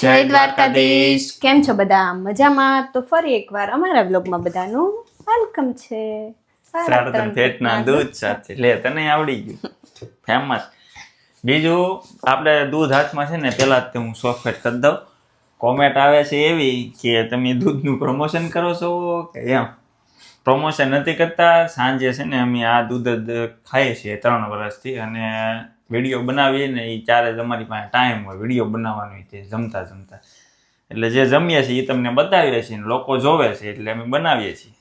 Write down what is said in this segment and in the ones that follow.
જય દ્વારકાધીશ. કેમ છો બધા? મજામાં? તો ફરી એકવાર અમારા બ્લોગમાં બધાનું વેલકમ છે. ત્રણ ફેટના દૂધ સાથે. લે તને આવડી ગયું. ફેમસ. બીજું આપણે દૂધ હાથમાં છે ને પેલા જ હું સોફેટ કરી દઉં. કોમેન્ટ આવે છે એવી કે તમે દૂધનું પ્રમોશન કરો છો કે એમ? પ્રમોશન નથી કરતા. સાંજે છે ને અમે આ દૂધ જ ખાઈએ છીએ ત્રણ વર્ષથી અને વીડિયો બનાવીએ ને એ ચારે જ અમારી પાસે ટાઈમ હોય. વીડિયો બનાવવાનો તે જમતા જમતા. એટલે જે જમીએ છીએ એ તમને બતાવીએ છીએ લોકો જોવે છે એટલે અમે બનાવીએ છીએ.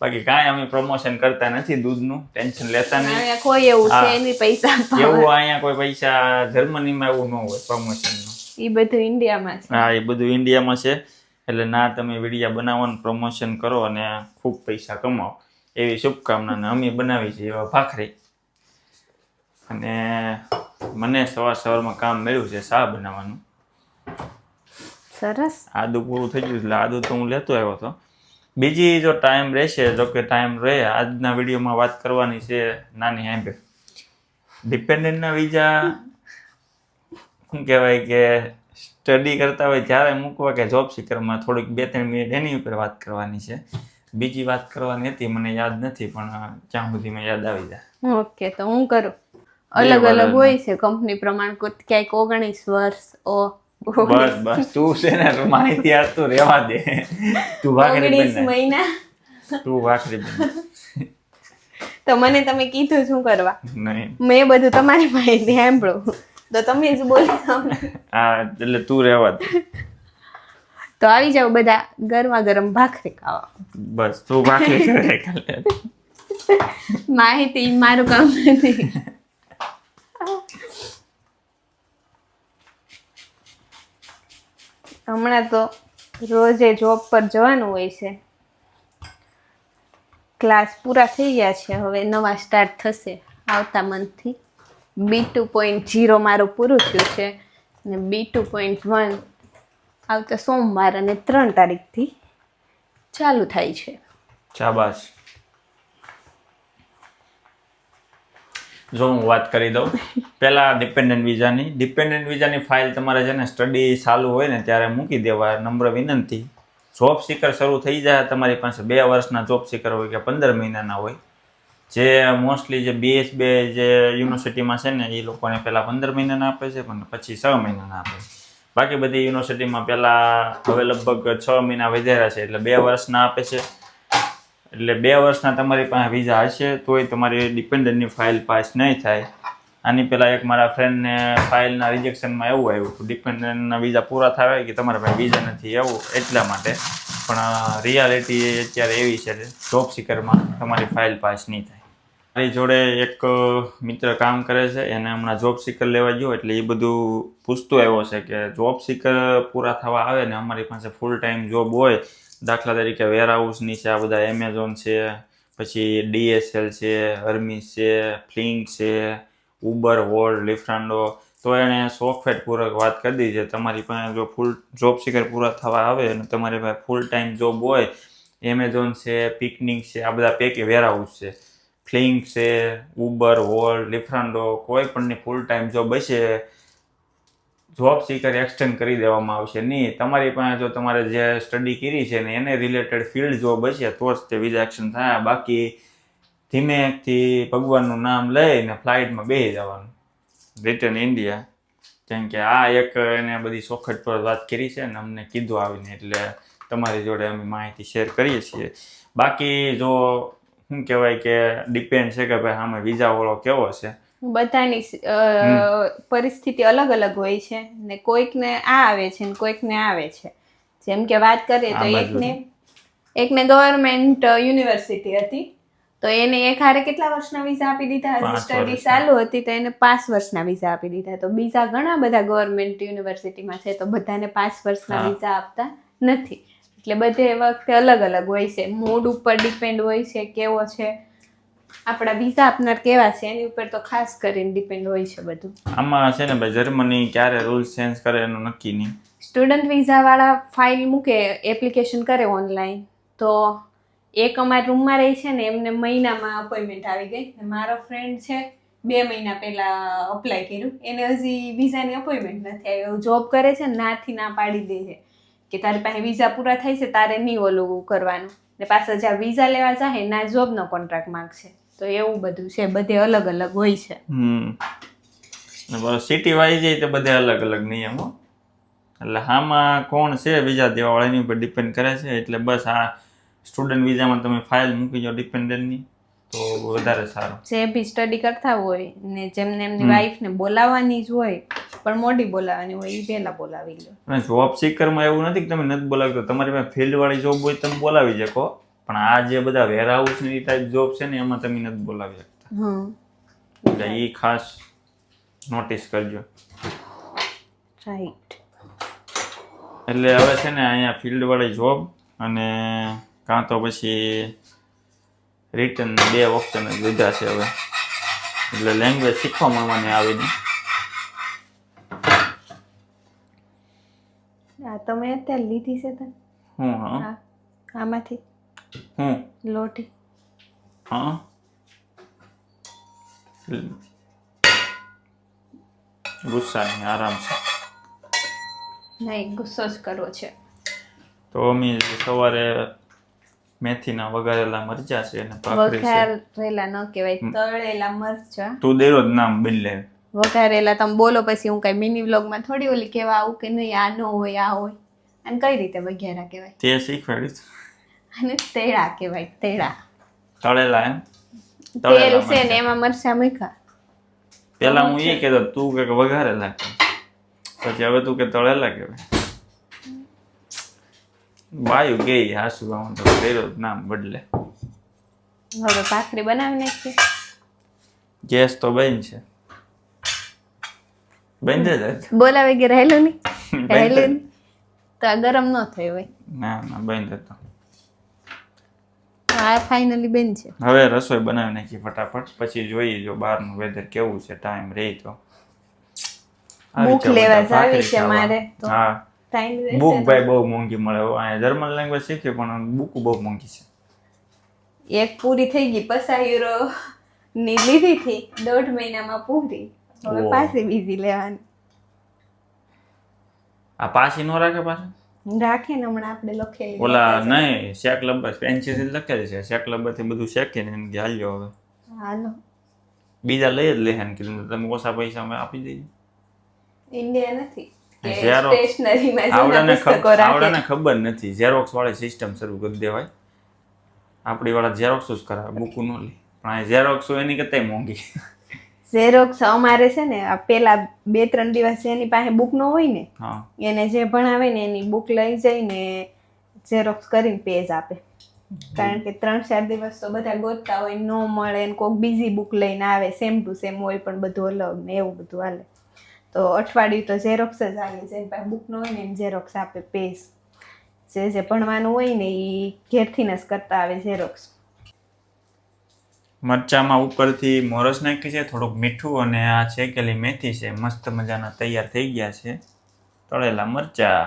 બાકી કાંઈ અમે પ્રમોશન કરતા નથી દૂધનું ટેન્શન લેતા નહીં. અહીંયા કોઈ એવું છે એની પૈસા એવું અહીંયા કોઈ પૈસા જર્મનીમાં એવું ન હોય પ્રમોશનનું એ બધું ઇન્ડિયામાં છે. હા એ બધું ઇન્ડિયામાં છે. એટલે ના તમે વિડીયા બનાવવાનું પ્રમોશન કરો અને ખૂબ પૈસા કમાઓ એવી શુભકામના ને અમે બનાવી છીએ એવા ભાખરી. અને મને સવાર સવારમાં કામ મળ્યું છે શા બનાવવાનું. સરસ. આદુ પૂરું થઈ ગયું એટલે આદુ તો હું લેતો આવ્યો હતો. બીજી જો ટાઈમ રહેશે જો કે ટાઈમ રહે આજના વિડીયોમાં વાત કરવાની છે નાની આંબે. ડિપેન્ડન્ટના વિઝા શું કહેવાય કે સ્ટડી કરતા હોય ત્યારે મૂકવા કે જોબ સિકરમાં થોડીક બે ત્રણ મિનિટ એની ઉપર વાત કરવાની છે. બીજી વાત કરવાની હતી મને યાદ નથી પણ જ્યાં સુધી મેં યાદ આવી જાય. ઓકે તો હું કરું. અલગ અલગ હોય છે કંપની પ્રમાણ ક્યાંક ઓગણીસ વર્ષ ઓ બસ બસ. તું છે ને માહિતી આજ તું રહેવા દે. તું ઓગણીસ મહિના. તું બને. તો મને તમે કીધું શું કરવા? નહીં. મેં બધું તમારી માહિતી સાંભળું. તો તમે જ બોલી હા એટલે તું રહેવા તો આવી જાવ બધા ગરમા ગરમ ભાખરી ખાવા. બસ તું ભાખરી કરે માહિતી મારું કામ નથી. હમણાં તો રોજે જોબ પર જવાનું હોય છે. ક્લાસ પૂરા થઈ ગયા છે, હવે નવા સ્ટાર્ટ થશે આવતા મંથથી બી ટુ પોઈન્ટ જીરો મારું પૂરું થયું છે અને બી ટુ પોઈન્ટ વન આવતા સોમવાર અને ત્રણ તારીખથી ચાલુ થાય છે. શાબાશ જો હું વાત કરી દઉં પહેલાં ડિપેન્ડન્ટ વિઝાની ડિપેન્ડન્ટ વિઝાની ફાઇલ તમારે છે ને સ્ટડી ચાલુ હોય ને ત્યારે મૂકી દેવા નમ્ર વિનંતી. જોબ સિકર શરૂ થઈ જાય તમારી પાસે બે વર્ષના જોબ સિકર હોય કે પંદર મહિનાના હોય. જે મોસ્ટલી જે બીએસ બે જે યુનિવર્સિટીમાં છે ને એ લોકોને પહેલાં પંદર મહિનાના આપે છે પણ પછી છ મહિનાના આપે છે. બાકી બધી યુનિવર્સિટીમાં પહેલાં હવે લગભગ છ મહિના વધાર્યા છે એટલે બે વર્ષના આપે છે. એટલે બે વર્ષના તમારી પાસે વિઝા હશે, તોય તમારી ડિપેન્ડન્ટની ફાઇલ પાસ નહીં થાય. આની પહેલાં એક મારા ફ્રેન્ડને ફાઇલના રિજેક્શનમાં એવું આવ્યું હતું ડિપેન્ડન્ટના વિઝા પૂરા થાય કે તમારા પાસે વિઝા નથી એવું એટલા માટે. પણ રિયાલિટી અત્યારે એવી છે જોબ સિકરમાં તમારી ફાઇલ પાસ નહીં થાય. મારી જોડે એક મિત્ર કામ કરે છે, એને હમણાં જોબ સિકર લેવા ગયો, એટલે એ બધું પૂછતો આવ્યો છે કે જોબ સિકર પૂરા થવા આવે ને અમારી પાસે ફૂલ ટાઈમ જોબ હોય દાખલા તરીકે વેરહાઉસની છે, આ બધા એમેઝોન છે, પછી ડીએસએલ છે હર્મિસ છે ફ્લિંક છે ઉબર વોલ્ડ લિફ્રાન્ડો તો એણે સોફ્ટવેર પૂરક વાત કરી દીધી છે. તમારી પાસે જો ફૂલ જોબ સિકર પૂરા થવા આવે અને તમારી પાસે ફૂલ ટાઈમ જોબ હોય એમેઝોન છે પિકનિક છે, આ બધા પેકે વેરહાઉસ છે. ફ્લિંક છે ઉબર વોલ્ડ લિફ્રાન્ડો કોઈ પણની ફૂલ ટાઈમ જોબ હશે જોબ સીકર એક્સટેન્ડ કરી દેવામાં આવશે નહીં. તમારી પાસે જો તમારે જે સ્ટડી કરી છે ને એને રિલેટેડ ફિલ્ડ જોબ હશે, તો જ તે વિઝા એક્શન થાય. બાકી ધીમેથી ભગવાનનું નામ લઈને ફ્લાઇટમાં બેસી જવાનું. Return India. કેમ કે આ એક એને બધી સોખટ પર વાત કરી છે અને અમને કીધું આવીને, એટલે તમારી જોડે અમે માહિતી શેર કરીએ છીએ. બાકી જો શું કહેવાય કે ડિપેન્ડ છે કે ભાઈ આમાં વિઝા વાળો કેવો છે બધાની પરિસ્થિતિ અલગ અલગ હોય છે ને કોઈકને આ આવે છે ને કોઈકને આવે છે. જેમ કે વાત કરીએ તો એકને એકને ગવર્મેન્ટ યુનિવર્સિટી હતી. તો એને એક હારે કેટલા વર્ષના વિઝા આપી દીધા? હજી સ્ટડી ચાલુ હતી તો એને પાંચ વર્ષના વિઝા આપી દીધા. તો બીજા ઘણા બધા ગવર્મેન્ટ યુનિવર્સિટીમાં છે તો બધાને પાંચ વર્ષના વિઝા આપતા નથી. એટલે બધે વખતે અલગ અલગ હોય છે. મૂડ ઉપર ડિપેન્ડ હોય છે કેવો છે. આપણા વિઝા આપનાર કેવા છે એની ઉપર તો ખાસ કરીને ડિપેન્ડ હોય છે બધું. આમાં છે ને ભાઈ જર્મની ક્યારે રૂલ્સ ચેન્જ કરે એનું નક્કી નહીં. સ્ટુડન્ટ વિઝાવાળા ફાઇલ મૂકે એપ્લિકેશન કરે ઓનલાઈન તો એક અમારા રૂમમાં રહી છે ને એમને મહિનામાં અપોઇન્ટમેન્ટ આવી ગઈ. મારો ફ્રેન્ડ છે બે મહિના પહેલા અપ્લાય કર્યું. એને હજી વિઝાની અપોઇન્ટમેન્ટ નથી આવી. જોબ કરે છે નાથી ના પાડી દે છે કે તારી પાસે વિઝા પૂરા થાય છે તારે નહીં ઓલું કરવાનું. ને પાછા જ્યાં વિઝા લેવા જાય ના જોબનો કોન્ટ્રાક્ટ માંગશે. તો એવું બધું છે બધે અલગ અલગ હોય છે. હમ. સિટી વાઇઝ જાય તો બધે અલગ અલગ નિયમો એટલે આમાં કોણ છે વિઝા દેવાવાળાની ઉપર ડિપેન્ડ કરે છે. એટલે બસ આ સ્ટુડન્ટ વિઝામાં તમે ફાઇલ મૂકી જાઓ ડિપેન્ડન્ટની તો વધારે સારું. જે બી સ્ટડી કરતા હોય ને જેમને એમની વાઈફને બોલાવવાની જ હોય પણ મોડી બોલાવવાની હોય એ પહેલાં બોલાવી લો. અને જોબ સિકરમાં એવું નથી કે તમે નથી બોલાવી તો તમારી પાસે ફિલ્ડવાળી જોબ હોય તમે બોલાવી શકો. પણ આ જે બધા વેરહાઉસની ટાઈપ જોબ છે ને એમાં તમે નથી બોલાવી શકતા. એટલે એ ખાસ નોટિસ કરજો. રાઈટ એટલે હવે છે ને અહીંયા ફિલ્ડ વાળી જોબ અને કાં તો પછી રિટર્ન બે ઓપ્શન જ લીધા છે હવે. એટલે લેંગ્વેજ શીખવા મળવાની આવી નહીં આ તમે અત્યારે લીધી છે તને? હા. હા. આમાંથી? હું? લોટી. હા? ગુસ્સા નહીં આરામ છે. નહીં ગુસ્સો જ કરવો છે. તો અમે સવારે મેથીના વઘારેલા મરચા છે અને ભાખરી છે. વઘારેલા ન કહેવાય તળેલા મરચા. તું દેરો જ નામ બદલે. વઘારેલા તમે બોલો પછી હું કઈ મિની વ્લોગમાં થોડી ઓલી કહેવા આવું કે નહીં આ ન હોય આ હોય. અને કઈ રીતે વઘારા કહેવાય? તે શીખવાડ્યું અને તેડા કહેવાય તેડા. તળેલા એમ? તેલ છે ને એમાં મરચા મૂક્યા. પેલા હું એ કહેતો તું કે વઘારેલા પછી હવે તું કે તળેલા કહેવાય. બાયું ગઈ હાસુ આમ તો દેરો નામ બદલે. હવે ભાખરી બનાવી નાખી ગેસ તો બંધ છે. બંધ જ. બોલાવે કે રહેલું નહીં? રહેલું તો આ ગરમ ન થયું હોય. ના ના બંધ હતો. તો આ ફાઇનલી બેન છે. હવે રસોઈ બનાવી નાખી ફટાફટ. પછી જોઈએ જો બહારનું વેધર કેવું છે ટાઈમ રહે તો. બુક લેવા જાવી છે મારે તો. હા. ટાઈમ બુક ભાઈ બહુ મોંઘી મળે. અહીંયા જર્મન લેંગ્વેજ શીખી પણ બુક બહુ મોંઘી છે. એક પૂરી થઈ ગઈ પચાસ યુરો ની લીધી હતી દોઢ મહિનામાં પૂરી. હવે પાછી બીજી લેવાની. આ પાછી નો રાખે પાછું? રાખીને હમણાં આપણે લખેલી ઓલા નહીં શેક લંબર પેન્સિલ લખેલી છે. શેક લબ્બરથી બધું શેકીને એને કે હાલ્યો હવે. હાલો. બીજા લઈ જ લે ને કીધું. તમે ઓછા પૈસા અમે આપી દઈએ ઇન્ડિયા નથી. કે આવડાને રાખે ખબર નથી. ઝેરોક્સ વાળી સિસ્ટમ શરૂ કરી દેવાય. આપણી વાળા ઝેરોક્સ જ કરાવે. બુકું નો લે. પણ ઝેરોક્સ એની કરતા મોંઘી. ઝેરોક્સ અમારે છે ને આ પેલા બે ત્રણ દિવસ જેની પાસે બુક નો હોય ને એને જે ભણાવે ને એની બુક લઈ જઈને ઝેરોક્સ કરીને પેજ આપે. કારણ કે ત્રણ ચાર દિવસ તો બધા ગોતતા હોય ન મળે ને કોઈક બીજી બુક લઈને આવે સેમ ટુ સેમ હોય પણ બધું અલગ ને એવું બધું હાલે. તો અઠવાડિયું તો ઝેરોક્સ જ હાલે જેની પાસે બુક ન હોય ને એમ ઝેરોક્સ આપે પેજ જે જે ભણવાનું હોય ને એ ઘેરથી જ કરતા આવે ઝેરોક્સ મરચામાં ઉપરથી મોરસ નાખી છે, થોડુંક મીઠું અને આ શેકેલી મેથી છે. મસ્ત મજાના તૈયાર થઈ ગયા છે તળેલા મરચા.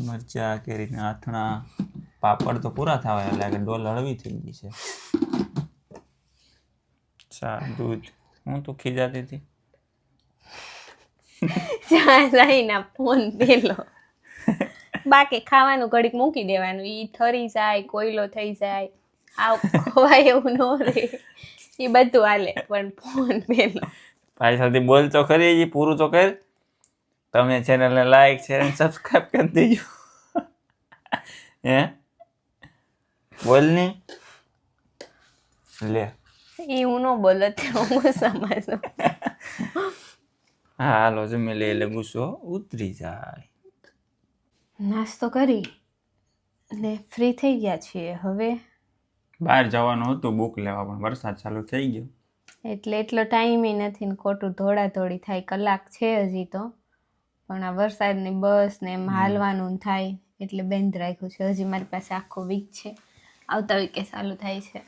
મરચા કેરીના આથણા, પાપડ તો પૂરા થવા એટલે કે ડોલ હળવી થઈ ગઈ છે. ચા, દૂધ, હું તો ખીજાતી હતી. ચા લઈને ફોન પેલો. બાકી ખાવાનું ઘડીક મૂકી દેવાનું. ઈ ઠરી જાય, કોયલો થઈ જાય. આવ ખોવાય એવું ન રહે. એ બધું હાલે પણ ફોન પેલો. સાથે બોલ તો ખરી એ પૂરું તો કર. તમે ચેનલને લાઈક શેર અને સબસ્ક્રાઇબ કરી દેજો. હે? બોલ ને. લે. એ હું ન બોલત હું સમજો. હા હાલો જમી લે એટલે ગુસ્સો. ઉતરી જાય. નાસ્તો કરી. ને ફ્રી થઈ ગયા છીએ હવે. બહાર જવાનું હતું બુક લેવા પણ વરસાદ ચાલુ થઈ ગયો. એટલે એટલો ટાઈમ નથી ને ખોટું ધોળાધોળી થાય કલાક છે હજી તો. પણ આ વરસાદની બસ ને એમ હાલવાનું થાય એટલે બંધ રાખ્યું છે. હજી મારી પાસે આખો વીક છે. આવતા વીકે ચાલુ થાય છે.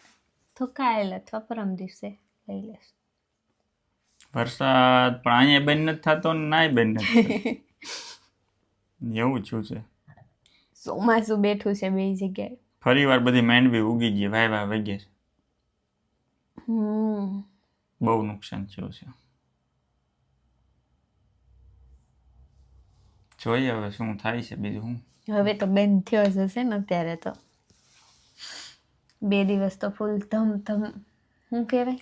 તો કાલ અથવા પરમ દિવસે લઈ લેશ. વરસાદ પણ અહીંયા બંધ નથી થતો ને નાય બંધ નથી એવું છું છે. ચોમાસું બેઠું છે બે જગ્યાએ. ફરી વાર બધી માંડવી ઉગી ગઈ વાય વાય વગેરે બહુ નુકસાન થયું છે. જોઈએ હવે શું થાય છે બીજું શું હવે તો બેન થયો જ હશે ને અત્યારે તો. બે દિવસ તો ફૂલ ધમ ધમ શું કહેવાય?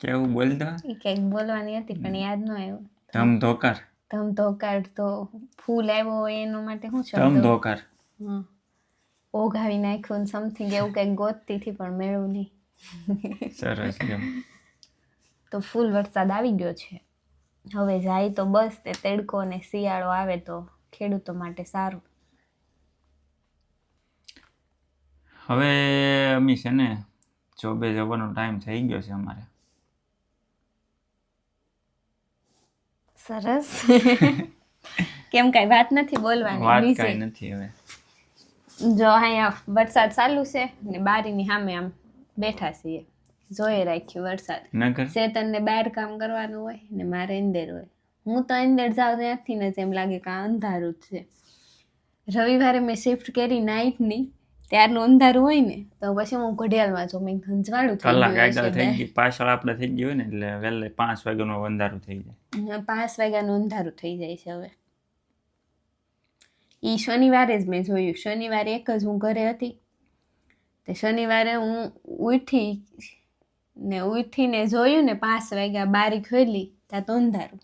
કેવું બોલતા એ કંઈક બોલવાની હતી પણ યાદ ન આવ્યું. ધમ ધોકાર. ધમ ધોકાર તો ફૂલ આવ્યો હોય એનો માટે શું છે ધમ ધોકાર. હમ. ઓઘાવી નાખ્યું સમથિંગ એવું કંઈક ગોતતી હતી પણ મેળવું નહીં. સરસ તો ફૂલ વરસાદ આવી ગયો છે. હવે જાય તો બસ તે તડકો અને શિયાળો આવે તો ખેડૂતો માટે સારું. હવે અમી છે ને જોબે જવાનો ટાઈમ થઈ ગયો છે અમારે. સરસ. કેમ કઈ વાત નથી બોલવાની વાત કઈ નથી હવે. જો અહીંયા વરસાદ ચાલુ છે ને બારીની સામે આમ બેઠા છીએ. જોઈ રાખ્યું વરસાદ. નગર? શેતનને બહાર કામ કરવાનું હોય ને મારે અંદર હોય. હું તો અંદર જાઉં ત્યાંથી ને એમ લાગે કે અંધારું જ છે. રવિવારે મેં શિફ્ટ કરી નાઇટની ત્યારનું અંધારું હોય ને તો પછી હું ઘડિયાળમાં જો મેં ઘંચવાળું કલાક આગળ થઈ ગઈ પાછળ આપણે થઈ ગયું ને એટલે વહેલે પાંચ વાગ્યાનું અંધારું થઈ જાય. પાંચ વાગ્યાનું અંધારું થઈ જાય છે હવે. ઈ શનિવારે જ મેં જોયું. શનિવારે એક જ હું ઘરે હતી. તે શનિવારે હું ઉઠી ને ઉઠીને જોયું ને પાંચ વાગ્યા બારી ખોલી ત્યાં તો અંધારું.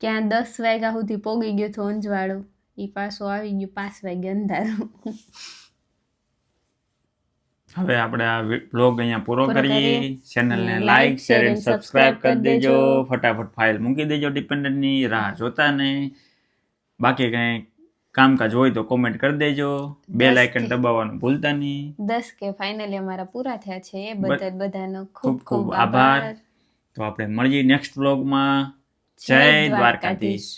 ક્યાં દસ વાગ્યા સુધી પોગી ગયું તો અંજવાળો. એ પાછું આવી ગયું પાંચ વાગ્યા અંધારું. હવે આપણે આ બ્લોગ અહીંયા પૂરો કરીએ. ચેનલને લાઈક શેર એન્ડ સબસ્ક્રાઇબ કરી દેજો. ફટાફટ ફાઇલ મૂકી દેજો ડિપેન્ડન્ટની રાહ જોતા ને બાકી કંઈ કામકાજ હોય તો કોમેન્ટ કરી દેજો બે લાઇકન. દબાવવાનું ભૂલતા નહીં દસ કે ફાઇનલી અમારા પૂરા થયા છે. બદલ બધાનો ખૂબ ખૂબ આભાર. તો આપણે મળીએ નેક્સ્ટ બ્લોગમાં જય. દ્વારકાધીશ